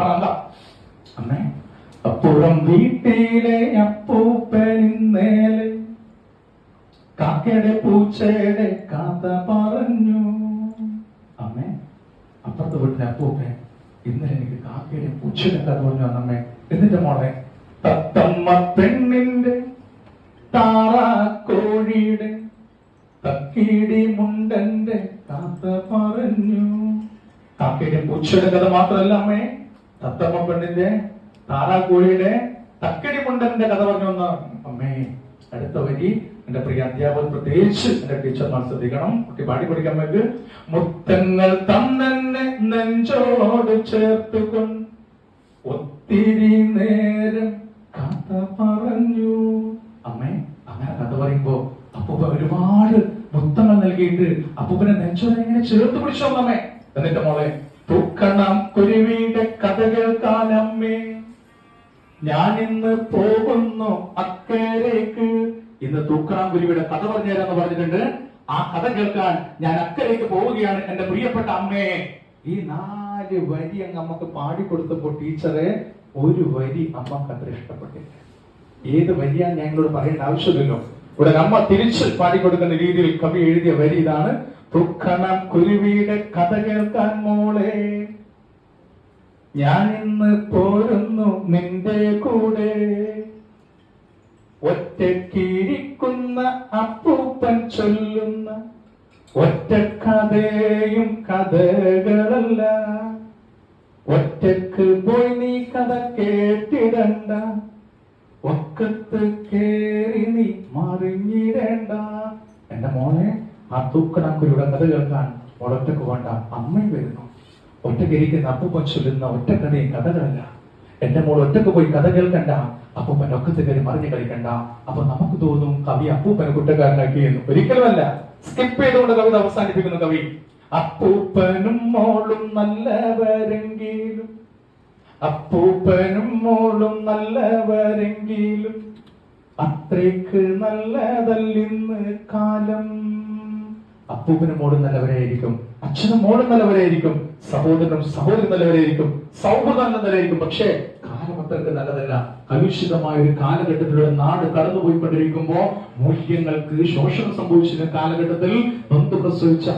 പറന്ത അമ്മേ അപ്പുറം വീട്ടിലെ അപ്പൂപ്പനിന്നേലെ കാക്കയുടെ പൂച്ചയുടെ കഥ പറഞ്ഞു. അമ്മേ അപ്പുറത്ത് വീട്ടിലെ അപ്പൂപ്പൻ ഇന്നലെ എനിക്ക് കാക്കയുടെ പൂച്ചയുടെ കഥ പറഞ്ഞു അമ്മേ എന്നിട്ട് മോളെ തത്തമ്മ പെണ്ണിന്റെ താറാക്കോഴിയുടെ തക്കീടി മുണ്ടന്റെ കഥ പറഞ്ഞു. കാക്കയുടെ പൂച്ചയുടെ കഥ മാത്രമല്ല അമ്മേ തത്തമ്മ പെണ്ണിന്റെ താറാക്കോഴിയുടെ തക്കടി മുണ്ടന്റെ കഥ പറഞ്ഞു വന്ന അമ്മേ അടുത്ത വരി. എന്റെ പ്രിയ അധ്യാപകൻ പ്രത്യേകിച്ച് എന്റെ ടീച്ചർമാർ ശ്രദ്ധിക്കണം. കുട്ടി പാടി പഠിക്കാൻ വേണ്ട. മുത്തങ്ങൾ തന്നെ നെഞ്ചോട് ചേർത്തുകൊണ്ട് ഒത്തിരി നേരം കഥ പറഞ്ഞു. അമ്മേ അങ്ങനെ കഥ പറയുമ്പോ അപ്പൂപ്പ ഒരുപാട് മുത്തങ്ങൾ നൽകിയിട്ട് അപ്പൂപ്പനെ നെഞ്ചോടെ എങ്ങനെ ചേർത്ത് പിടിച്ചോ അമ്മേ. എന്നിട്ട് മോളെ തൂക്കണം കുരുവിയുടെ കഥ കേൾക്കാൻ അമ്മേ ഞാൻ ഇന്ന് പോകുന്നു അക്കരേക്ക് ഇന്ന് തൂക്കണം കുരുവിയുടെ കഥ പറഞ്ഞുതരാന്ന് പറഞ്ഞിട്ടുണ്ട്. ആ കഥ കേൾക്കാൻ ഞാൻ അക്കരേക്ക് പോവുകയാണ് എന്റെ പ്രിയപ്പെട്ട അമ്മേ. ഈ നാല് വരി അങ്ങ് അമ്മയ്ക്ക് പാടിക്കൊടുത്തപ്പോ ടീച്ചറെ ഒരു വരി അമ്മയ്ക്ക് അത്ര ഇഷ്ടപ്പെട്ടില്ല. ഏത് വരിയാണ് ഞങ്ങളോട് പറയേണ്ട ആവശ്യമില്ലല്ലോ. ഇവിടെ അമ്മ തിരിച്ച് പാടിക്കൊടുക്കുന്ന രീതിയിൽ കവി എഴുതിയ വരി ഇതാണ്. തൂക്കണം കുരുവിയുടെ കഥ കേൾക്കാൻ മോളെ. ഞാൻ ഇന്ന് പോരുന്നു നിന്റെ കൂടെ. ഒറ്റക്കിരിക്കുന്ന അപ്പൂപ്പൻ ചൊല്ലുന്ന ഒറ്റ കഥയും കഥകളല്ല. ഒറ്റയ്ക്ക് പോയി നീ കഥ കേട്ടിടണ്ട. ഒക്കത്ത് കേറി നീ മോനെ ആ തൂക്കണക്കുരുടെ കഥ കേൾക്കാൻ ഒളറ്റക്ക് വേണ്ട അമ്മയും വരുന്നു. ഒറ്റക്കിരിക്കുന്ന അപ്പൂപ്പൻ ചൊല്ലുന്ന ഒറ്റ കഥയും കഥകളല്ല. എന്റെ മോൾ ഒറ്റയ്ക്ക് പോയി കഥ കേൾക്കണ്ട അപ്പൂപ്പൻ ഒക്കത്ത് കയറി മറിഞ്ഞു കളിക്കണ്ട. അപ്പൊ നമുക്ക് തോന്നും കവി അപ്പൂപ്പനെ കുറ്റക്കാരനാക്കിയെന്ന് ഒരിക്കലുമല്ല. സ്കിപ്പ് ചെയ്തുകൊണ്ട് കവിത അവസാനിപ്പിക്കുന്നു കവി. അപ്പൂപ്പനും മോളും നല്ലവരെങ്കിലും. അപ്പൂപ്പനും മോളും നല്ലവരെങ്കിലും. അത്രയ്ക്ക് നല്ലതല്ലിന്ന് കാലം അപ്പൂപ്പനും മോളും നല്ലവരായിരിക്കും. അച്ഛനും മോളും നല്ലവരായിരിക്കും. സഹോദരനും സഹോദരൻ നല്ലവരായിരിക്കും. സൗഹൃദം നല്ലവരായിരിക്കും. പക്ഷേ കാലം അത്രയ്ക്ക് നല്ലതല്ല. കലുഷിതമായ ഒരു കാലഘട്ടത്തിലൂടെ നാട് കടന്നുപോയിക്കൊണ്ടിരിക്കുമ്പോ മൂല്യങ്ങൾക്ക് ശോഷണം സംഭവിച്ചിരുന്ന കാലഘട്ടത്തിൽ ബന്ധു പ്രസവിച്ച